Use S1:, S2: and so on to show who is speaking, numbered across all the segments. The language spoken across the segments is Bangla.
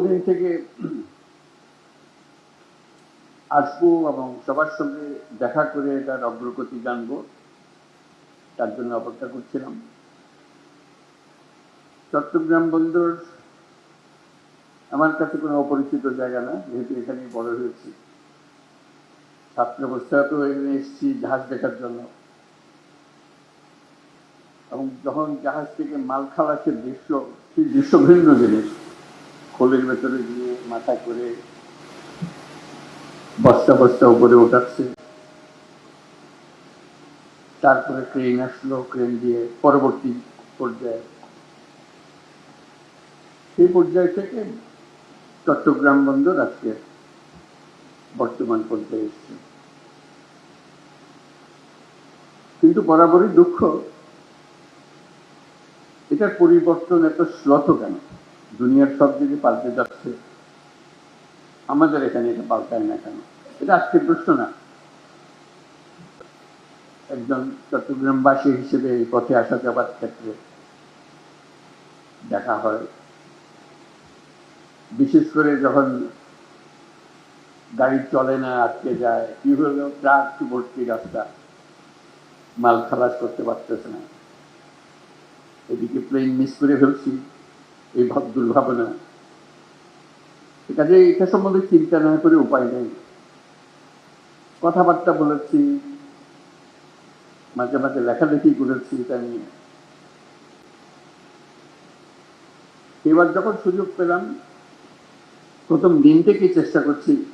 S1: বহুদিন থেকে আসব এবং সবার সঙ্গে দেখা করে তার অগ্রগতি জানব। তার জন্য অপেক্ষা করছিলাম। চট্টগ্রাম বন্দর আমার কাছে কোনো অপরিচিত জায়গা না, যেহেতু এখানেই বড় হয়েছি। ছাত্র অবস্থায় তো এখানে এসেছি জাহাজ দেখার জন্য। এবং যখন জাহাজ থেকে মাল খালাসের দৃশ্য, সেই দৃশ্য ভিন্ন জিনিস। খোলের ভেতরে গিয়ে মাথা করে বস্তা বস্তা উপরে ওঠাচ্ছে তারপরে ক্রেন আসলো ক্রেন দিয়ে পরবর্তী পর্যায়ে। সেই পর্যায় থেকে চট্টগ্রাম বন্দর আজকে বর্তমান পর্যায়ে এসছে। কিন্তু বরাবরই দুঃখ, এটার পরিবর্তন এত শ্লথ কেন? দুনিয়ার সব দিকে পাল্টে যাচ্ছে। আমাদের এখানে এটা পাল্টায় না কেন? এটা আজকের প্রশ্ন না। একজন চট্টগ্রামবাসী হিসেবে এই পথে আসা যাবার ক্ষেত্রে দেখা হয়। বিশেষ করে যখন গাড়ি চলে না, আটকে যায়, কি হলো? ট্রাক ভর্তি রাস্তা? মাল খালাস করতে পারতেছে না। এদিকে প্লেন মিস করে ফেলছি। এই ভাব, দুর্ভাবনা। কাজে এটা সম্বন্ধে চিন্তা না করে উপায় নেই। কথাবার্তা বলেছি, মাঝে মাঝে লেখালেখি করেছি এটা নিয়ে। এবার যখন সুযোগ পেলাম, প্রথম দিন থেকেই চেষ্টা করছি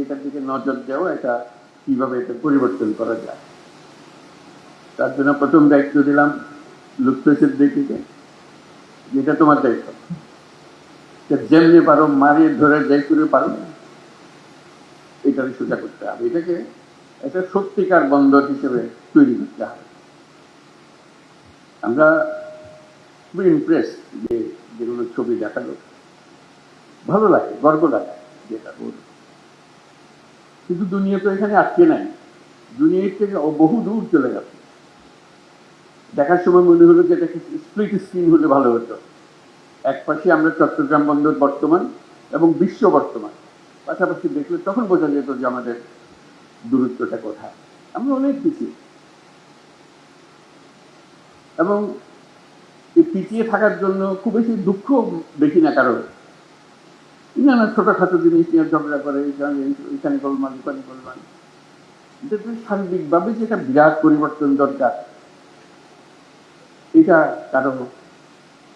S1: এটার দিকে নজর দেওয়া, এটা কীভাবে এটা পরিবর্তন করা যায়। তার জন্য প্রথম দায়িত্ব দিলাম লুৎফেসের দিকে যেটা তোমার দায়িত্ব। যেমনি পারো মারিয়ে ধরে যাই করে পারো। এটাকে সোজা করতে হবে। এটাকে একটা সত্যিকার বন্দর হিসেবে তৈরি করতে হবে। আমরা খুবই ইমপ্রেস যে যেগুলো ছবি দেখাল। ভালো লাগে, গর্ব লাগে যেটা ওর কিন্তু দুনিয়া তো এখানে আটকে নাই। দুনিয়ার থেকে বহু দূর চলে গেছে। দেখার সময় মনে হলো যে এটা স্প্লিট স্ক্রিন হলে ভালো হতো। এক পাশে আমরা চট্টগ্রাম বন্দর বর্তমান এবং বিশ্ব বর্তমান। পাশাপাশি দেখলে তখন বোঝা যেত যে আমাদের দূরত্বটা কোথায়। আমরা অনেক পিছিয়ে। এবং এই পিছিয়ে থাকার জন্য খুব বেশি দুঃখ দেখি না কারও। নানা ছোটখাটো জিনিস নিয়ে ঝগড়া করে এখানে গোলমাল, ওখানে গোলমাল। সার্বিকভাবে যে একটা বিরাট পরিবর্তন দরকার। এটা কারও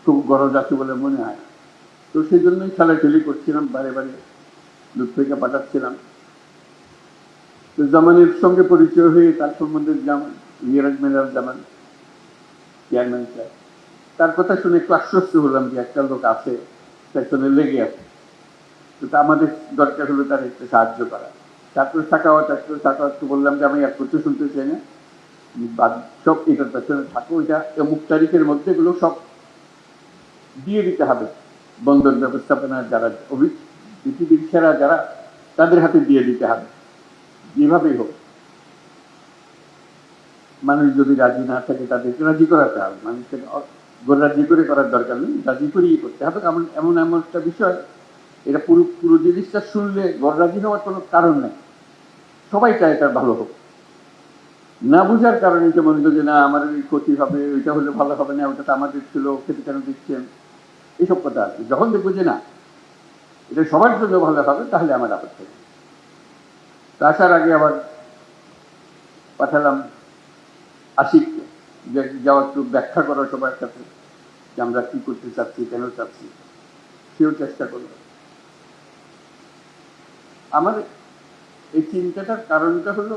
S1: খুব গরজ আছে বলে মনে হয়। তো সেই জন্যই খেলাখেলি করছিলাম, বারে বারে লুৎফেকে পাঠাচ্ছিলাম। তো জামানের সঙ্গে পরিচয় হয়ে তার সম্বন্ধে জামান মেরাজ জামান চেয়ারম্যান স্যার তার কথা শুনে একটু আশ্বস্ত হলাম যে একটা লোক আছে পেছনে লেগে আছে। তো আমাদের দরকার হলো তার একটু সাহায্য করা। ছাত্র শাখাওয়াত ছাত্র শাখাওয়াতকে বললাম যে আমি এক করতে শুনতে চাই না। বাদ, সব এটার পেছনে থাকো, এটা অমুক তারিখের মধ্যে এগুলো সব দিয়ে দিতে হবে। বন্দর ব্যবস্থাপনার যারা পৃথিবীর সেরা যারা, তাদের হাতে দিয়ে দিতে হবে। যেভাবেই হোক। মানুষ যদি রাজি না থাকে, তাদেরকে রাজি করাতে হবে। মানুষকে রাজি করে করার দরকার নেই, রাজি করেই করতে হবে। কারণ এমন এমন একটা বিষয়, এটা পুরো পুরো জিনিসটা শুনলে রাজি হওয়ার কোনো কারণ নেই। সবাই চায় তার ভালো হোক। না বুঝার কারণে যে মনে যে না, আমার এই ক্ষতি হবে, ওইটা হলে ভালো হবে না ওটা তো আমাদের ছিল, খেতে কেন দিচ্ছেন? এইসব কথা আছে। যখন দেখব যে না, এটা সবার জন্য ভালো হবে, তাহলে আমার আপত্তি নেই। আসার আগে আবার পাঠালাম আশিককে যে যাওয়া একটু ব্যাখ্যা করা সবার কাছে যে আমরা কি করতে চাচ্ছি, কেন চাচ্ছি। সেও চেষ্টা করল। আমার এই চিন্তাটার কারণটা হলো